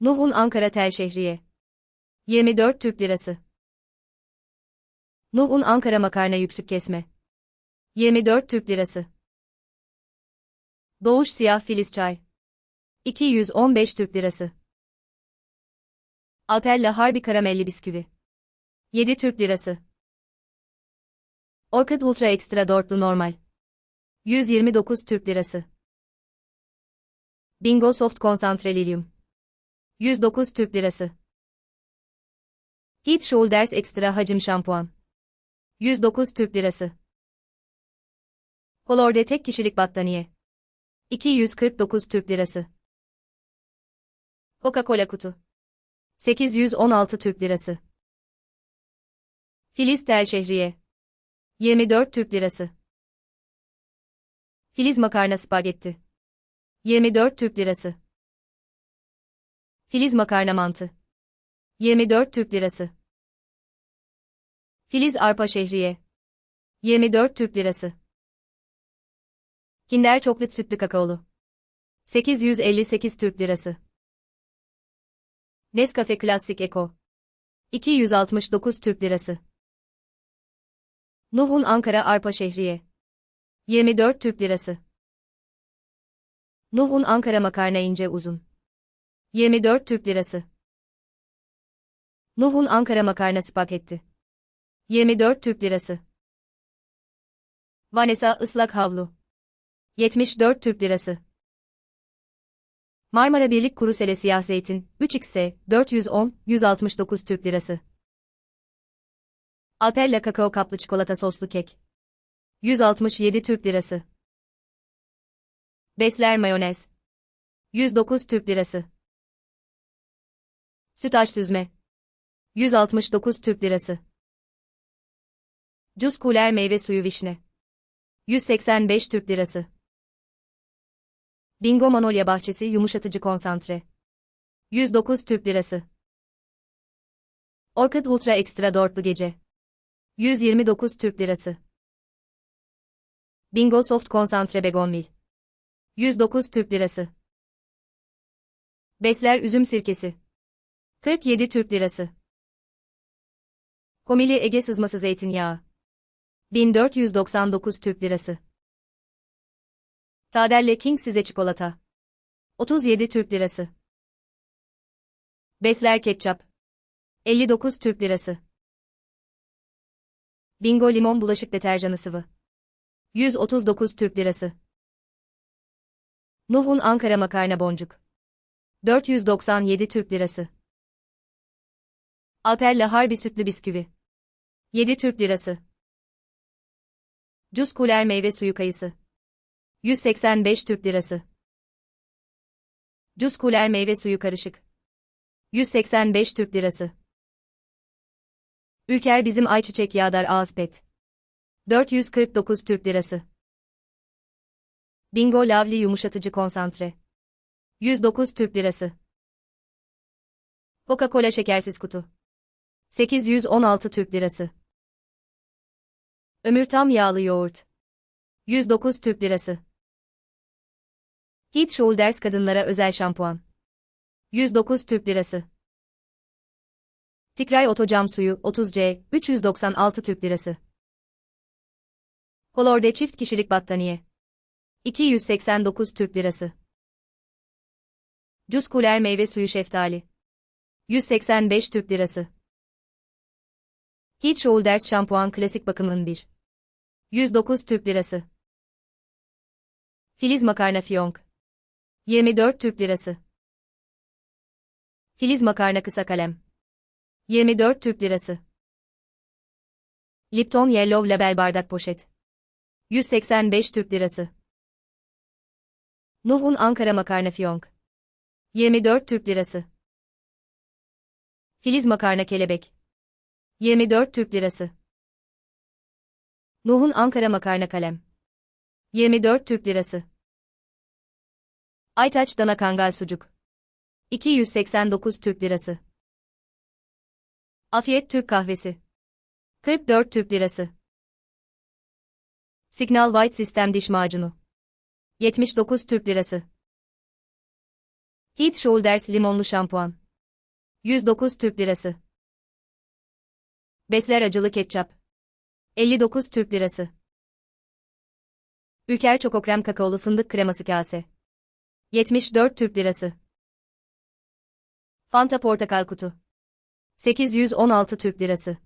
Nuh'un Ankara Tel Şehriye. 24 Türk Lirası. Nuh'un Ankara Makarna Yüksük Kesme. 24 Türk Lirası. Doğuş Siyah Filiz Çay. 215 Türk Lirası. Alperla Harbi Karamelli Bisküvi. 7 Türk Lirası. Orchid Ultra Extra Dörtlü Normal. 129 Türk Lirası. Bingo Soft Konsantre Lilium. 109 Türk Lirası. Heat Shoulders Extra Hacim Şampuan. 109 Türk Lirası. Color'de tek kişilik battaniye. 249 Türk Lirası. Coca-Cola kutu. 816 Türk Lirası. Filiz Tel Şehriye. 24 Türk Lirası. Filiz Makarna Spagetti. 24 Türk Lirası. Filiz Makarna Mantı. 24 Türk Lirası. Filiz Arpa Şehriye. 24 Türk Lirası. Kinder Çoklat Sütlü Kakaolu. 858 Türk Lirası. Nescafe Klasik Eko. 269 Türk Lirası. Nuh'un Ankara Arpa Şehriye. 24 Türk Lirası. Nuh'un Ankara Makarna ince uzun. 24 Türk Lirası. Nuh'un Ankara Makarna Spagetti. 24 Türk Lirası. Vanessa ıslak havlu. 74 Türk Lirası. Marmara Birlik Kuru Sele Siyah Zeytin, 3x'e, 410, 169 Türk Lirası. Alpella Kakao Kaplı Çikolata Soslu Kek. 167 Türk Lirası. Besler Mayonez. 109 Türk Lirası. Sütaş Süzme. 169 Türk Lirası. Cus Kuler Meyve Suyu Vişne. 185 Türk Lirası. Bingo Manolya Bahçesi Yumuşatıcı Konsantre. 109 Türk Lirası. Orchid Ultra Extra Dörtlü Gece. 129 Türk Lirası. Bingo Soft Konsantre Begonvil. 109 Türk Lirası. Besler Üzüm Sirkesi. 47 Türk Lirası. Komili Ege Sızması Zeytinyağı. 1499 Türk Lirası. Tadelle King size çikolata. 37 Türk Lirası. Besler Ketçap. 59 Türk Lirası. Bingo Limon Bulaşık Deterjanı Sıvı. 139 Türk Lirası. Nuh'un Ankara Makarna Boncuk. 497 Türk Lirası. Alperla Harbi Sütlü Bisküvi. 7 Türk Lirası. Cus Kuler Meyve Suyu Kayısı. 185 Türk Lirası. Cus Kuler Meyve Suyu Karışık. 185 Türk Lirası. Ülker Bizim Ayçiçek Yağdar Ağız Pet. 449 Türk Lirası. Bingo Lavli Yumuşatıcı Konsantre. 109 Türk Lirası. Coca-Cola Şekersiz Kutu. 816 Türk Lirası. Ömür Tam Yağlı Yoğurt. 109 Türk Lirası. Heat Shoulders Kadınlara Özel Şampuan. 109 Türk Lirası. Tikray Otocam Suyu 30C 396 Türk Lirası. Color'de çift kişilik battaniye. 289 Türk Lirası. Cus Kuler Meyve Suyu Şeftali. 185 Türk Lirası. Heat Shoulders Şampuan Klasik Bakımın 1. 109 Türk Lirası. Filiz Makarna Fiyonk. 24 Türk Lirası. Filiz Makarna Kısa Kalem. 24 Türk Lirası. Lipton Yellow Label Bardak Poşet. 185 Türk Lirası. Nuh'un Ankara Makarna Fiyonk. 24 Türk Lirası. Filiz Makarna Kelebek. 24 Türk Lirası. Nuh'un Ankara Makarna Kalem. 24 Türk Lirası. Aytaç Dana Kangal Sucuk. 289 Türk Lirası. Afiyet Türk Kahvesi. 44 Türk Lirası. Signal White Sistem Diş Macunu. 79 Türk Lirası. Head Shoulders limonlu şampuan. 109 Türk Lirası. Besler acılı ketçap. 59 Türk Lirası. Ülker Çoko Krem Kakaolu Fındık Kreması Kase. 74 Türk Lirası. Fanta Portakal Kutu. 816 Türk Lirası.